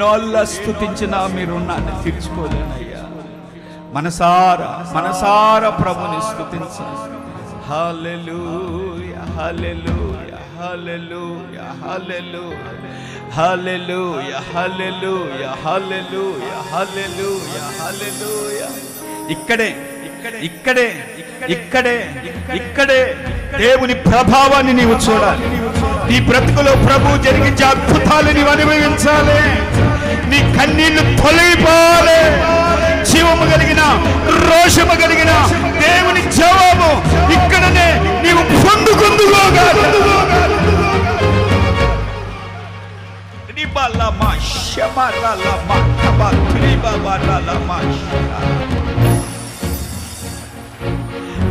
నోళ్ళ స్థుతించినా మీరు రుణాన్ని తీర్చుకోలేనయ్యా మనసార మనసార ప్రభుని స్థుతించాలి హల్లెలూయా హల్లెలూయా హల్లెలూయా హల్లెలూయా హల్లెలూయా హల్లెలూయా హల్లెలూయా హల్లెలూయా హల్లెలూయా. ఇక్కడే ఇక్కడే ఇక్కడే ఇక్కడే దేవుని ప్రభావాన్ని నీవు చూడాలి. నీ బ్రతుకులో ప్రభు జరిగించే అద్భుతాలు నీవు అనుభవించాలి. నీ కన్నీళ్ళు తొలగిపోవాలి. జీవము కలిగిన రోషము కలిగిన దేవుని జవాబు ఇక్కడనే నీవు పొందుకుందుకోగాలి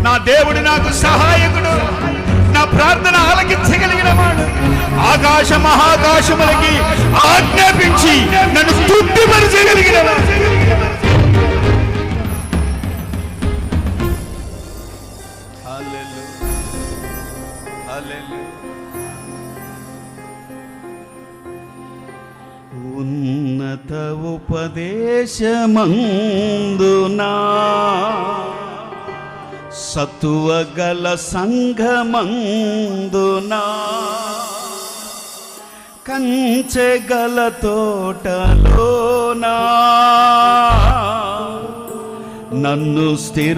నా దేవుడు నాకు సహాయకుడు. నా ప్రార్థన ఆలకించగలిగిన వాడు ఆకాశ మహాకాశములకి ఆజ్ఞాపించి నన్ను తృప్తిపరచగలిగిన ఉన్నత ఉపదేశమందునా. సత్వ సత్వగల సంఘమందునా కంచెగల తోటలోనా నన్ను స్థిరపరచినందు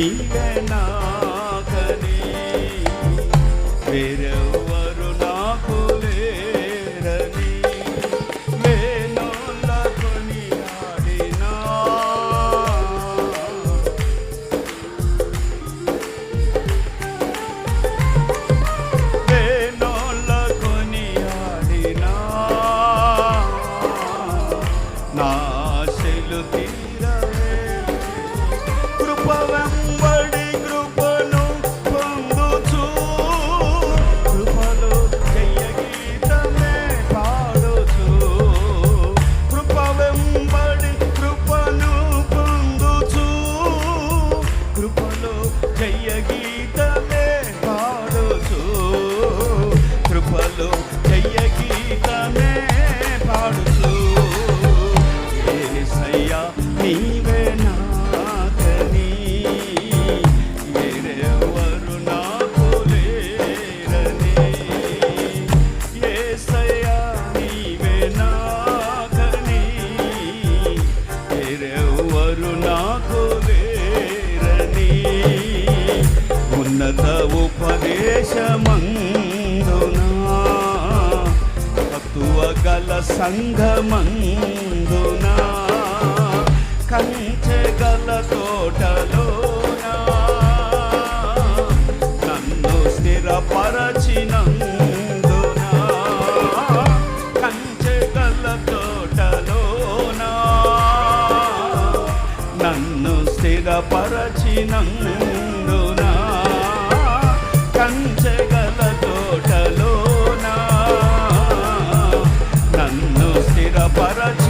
నీవెనాకని వేరెవరు నాకు లేరని వేణుల కొనియాడినా వేణుల కొనియాడినా నా సెలు తీరవే Well, well. సిద్ధులేరని ఉన్నత ఉపదేశమందునా? తత్వగల సంఘమందునా? కన్ స్థిరపరచినందునా కంచెగల తోటలోనా? నన్ను స్థిరపరచి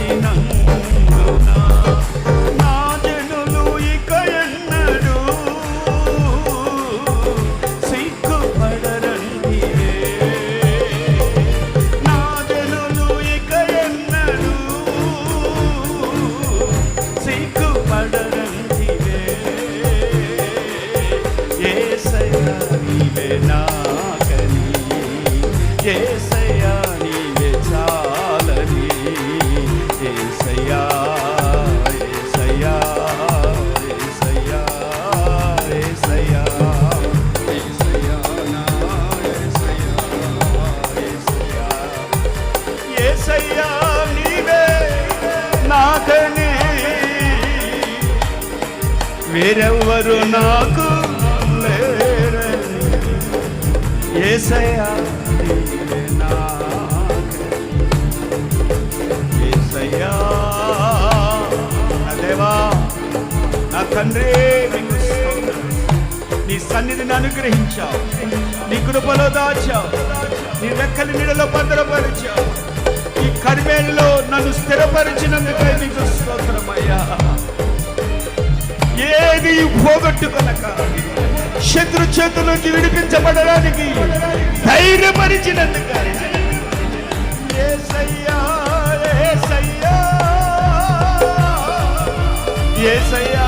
వేరెవ్వరు నాకు ఏసయ్యా ఏసయ్యా దేవా నా తండ్రి నీ సన్నిధిని అనుగ్రహించావు. నీ కృపలో దాచావు. నీ రెక్కల నీడలో భద్రపరిచావు. ఈ కరిమేలులో నన్ను స్థిరపరిచినందుకే నీకు స్తోత్రమయ్యా. ఏది పోగొట్టుకొనక శత్రు చేతుల నుంచి విడిపించబడడానికి ధైర్యపరిచినందుకు ఏసయ్యా ఏసయ్యా ఏసయ్యా ఏసయ్యా.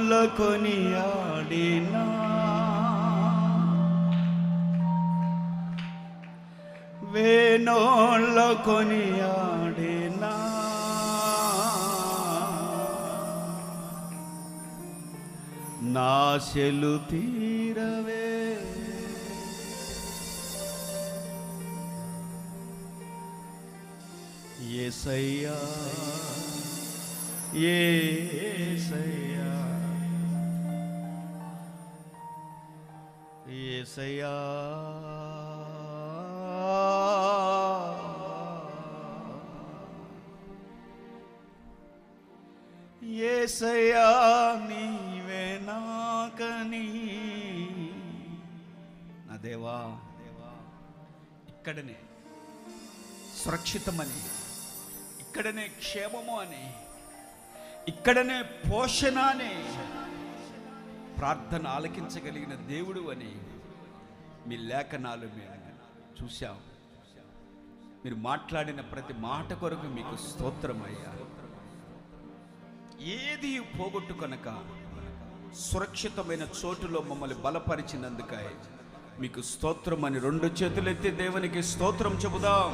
వేణోళ్ళ కొనియాడినా వేణోళ్ళ కొనియాడినా నాశలు తీరవే. ఏసయ్యా ఏసయ్యా. ఏసయ్యా. ఏసయ్యా నీవే నాకని. నా దేవా దేవా ఇక్కడనే సురక్షితమని ఇక్కడనే క్షేమము అని ఇక్కడనే పోషణ అని ప్రార్థన ఆలకించగలిగిన దేవుడు అని మీ లేఖనాలు మేము చూశాం. మీరు మాట్లాడిన ప్రతి మాట కొరకు మీకు స్తోత్రమయ్యా ఏది పోగొట్టుకొనక సురక్షితమైన చోటులో మమ్మల్ని బలపరిచినందుకై మీకు స్తోత్రం అని రెండు చేతులెత్తి దేవునికి స్తోత్రం చెబుదాం.